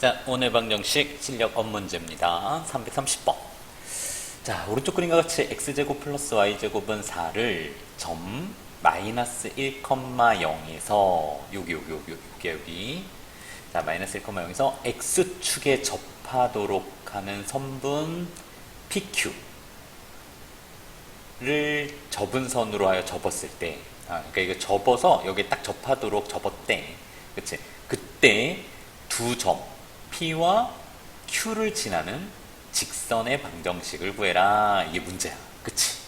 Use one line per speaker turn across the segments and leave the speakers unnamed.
자, 오늘 방정식 실력 업문제입니다. 330번. 자, 오른쪽 그림과 같이 x제곱 플러스 y제곱은 4를 점 마이너스 1,0에서 여기 여기 여기 여기 여기 자, 마이너스 1,0에서 x축에 접하도록 하는 선분 PQ를 접은 선으로 하여 접었을 때 아, 그러니까 이거 접어서 여기 딱 접하도록 접었대. 그치? 그때 두 점, P와 Q를 지나는 직선의 방정식을 구해라. 이게 문제야. 그치?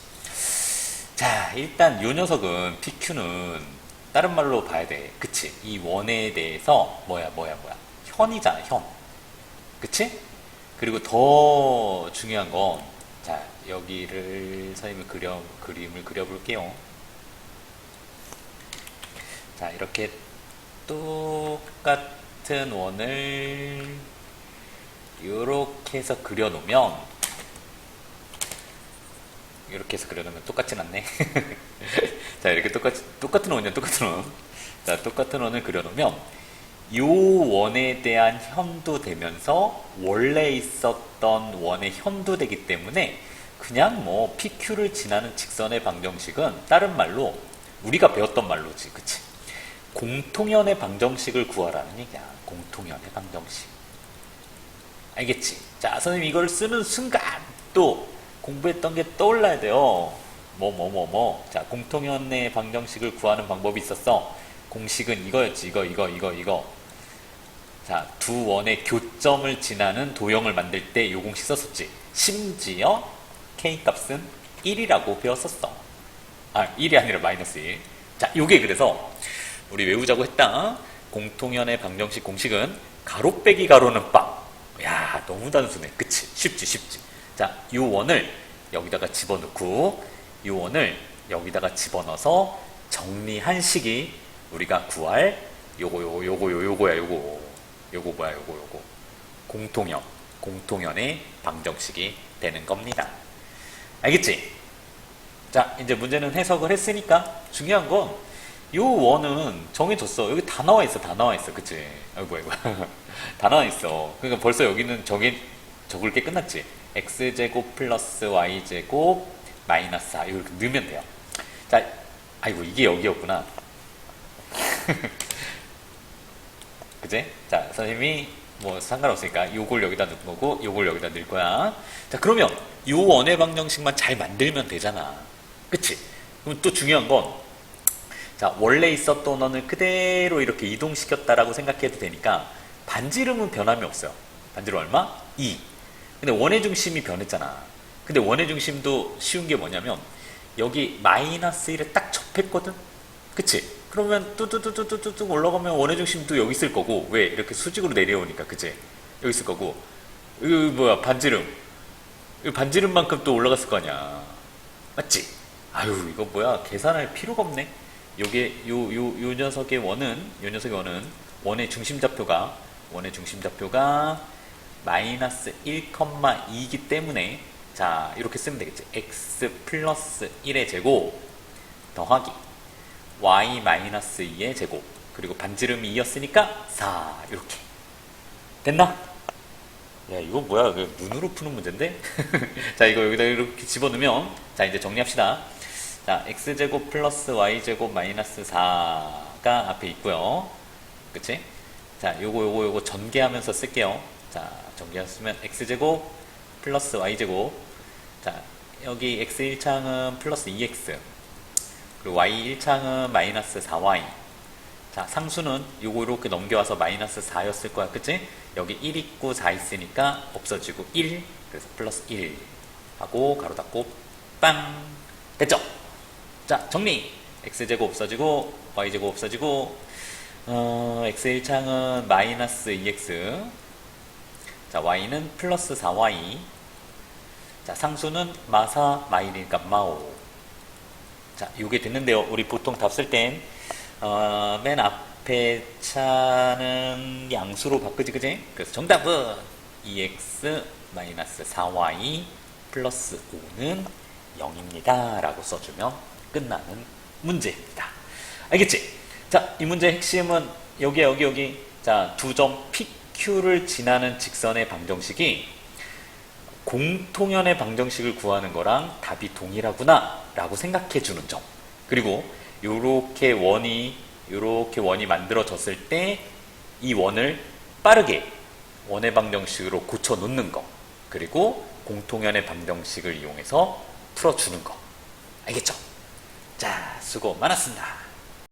자, 일단 요 녀석은 PQ는 다른 말로 봐야 돼. 그치? 이 원에 대해서 뭐야, 뭐야, 뭐야. 현이잖아, 현. 그치? 그리고 더 중요한 건, 자, 여기를 선생님이 그려, 그림을 그려볼게요. 자, 이렇게 똑같 은 원을 이렇게 해서 그려놓으면 이렇게 해서 그려놓으면 똑같진 않네. 자, 이렇게 똑같, 똑같은 원이야, 똑같은 원. 자, 똑같은 원을 그려놓으면 요 원에 대한 현도 되면서 원래 있었던 원의 현도 되기 때문에 그냥 뭐 PQ를 지나는 직선의 방정식은 다른 말로 우리가 배웠던 말로지, 그치? 공통연의 방정식을 구하라는 얘기야. 공통연의 방정식. 알겠지? 자, 선생님 이걸 쓰는 순간 또 공부했던 게 떠올라야 돼요. 뭐, 뭐, 뭐, 뭐. 자, 공통연의 방정식을 구하는 방법이 있었어. 공식은 이거였지. 이거, 이거, 이거, 이거. 자, 두 원의 교점을 지나는 도형을 만들 때요 공식 썼었지. 심지어 k 값은 1이라고 배웠었어. 아, 1이 아니라 마이너스 1. 자, 요게 그래서 우리 외우자고 했다. 공통연의 방정식 공식은 가로 빼기 가로는 빵. 야, 너무 단순해. 그치? 쉽지, 쉽지. 자, 요 원을 여기다가 집어넣고, 요 원을 여기다가 집어넣어서 정리한 식이 우리가 구할 요거, 요거, 요거, 요, 요거야, 요거. 요거 뭐야, 요거, 요거. 공통연. 공통연의 방정식이 되는 겁니다. 알겠지? 자, 이제 문제는 해석을 했으니까 중요한 건 요 원은 정해졌어. 여기 다 나와 있어. 다 나와 있어. 그치? 아이고, 아이고. 다 나와 있어. 그러니까 벌써 여기는 정해, 적을 게 끝났지. x제곱 플러스 y제곱 마이너스 4. 이렇게 넣으면 돼요. 자, 아이고, 이게 여기였구나. 그제? 자, 선생님이 뭐 상관없으니까 요걸 여기다 넣은 거고 요걸 여기다 넣을 거야. 자, 그러면 요 원의 방정식만 잘 만들면 되잖아. 그치? 그럼 또 중요한 건 자, 원래 있었던 원을 그대로 이렇게 이동시켰다라고 생각해도 되니까 반지름은 변함이 없어요. 반지름 얼마? 2. 근데 원의 중심이 변했잖아. 근데 원의 중심도 쉬운 게 뭐냐면 여기 마이너스 1에 딱 접했거든? 그치? 그러면 뚜뚜뚜뚜뚜뚜 올라가면 원의 중심도 여기 있을 거고 왜? 이렇게 수직으로 내려오니까 그치? 여기 있을 거고 이거 뭐야 반지름 이거 반지름만큼 또 올라갔을 거 아니야 맞지? 아유 이거 뭐야 계산할 필요가 없네 요게 요 요 요 녀석의 원은 요 녀석의 원은 원의 중심 좌표가 원의 중심 좌표가 마이너스 1,2이기 때문에 자 이렇게 쓰면 되겠지. X 플러스 1의 제곱 더하기 y 마이너스 2의 제곱. 그리고 반지름이 2였으니까 4 이렇게. 됐나? 야 이거 뭐야? 눈으로 푸는 문제인데? 자 이거 여기다 이렇게 집어넣으면 자 이제 정리합시다 자 x제곱 플러스 y제곱 마이너스 4가 앞에 있고요. 그치? 자 요거 요거 요거 전개하면서 쓸게요. 자 전개했으면 x제곱 플러스 y제곱. 자 여기 x 1창은 플러스 2x 그리고 y 1창은 마이너스 4y 자 상수는 요거 이렇게 넘겨와서 마이너스 4였을 거야. 그치? 여기 1 있고 4 있으니까 없어지고 1 그래서 플러스 1 하고 가로 닫고 빵! 됐죠? 자 정리 x제곱 없어지고 y제곱 없어지고 어, x 1창은 마이너스 2x 자 y는 플러스 4y 자 상수는 마사 마이니까 마오 자, 요게 됐는데요. 우리 보통 답 쓸 땐, 어, 맨 앞에 차는 양수로 바꾸지, 그지? 그래서 정답은 2x 4y 플러스 5는 0입니다. 라고 써주면 끝나는 문제입니다. 알겠지? 자, 이 문제의 핵심은 여기, 여기, 여기. 자, 두 점 P, Q를 지나는 직선의 방정식이 공통연의 방정식을 구하는 거랑 답이 동일하구나 라고 생각해 주는 점 그리고 요렇게 원이 요렇게 원이 만들어졌을 때 이 원을 빠르게 원의 방정식으로 고쳐 놓는 거 그리고 공통연의 방정식을 이용해서 풀어주는 거 알겠죠? 자 수고 많았습니다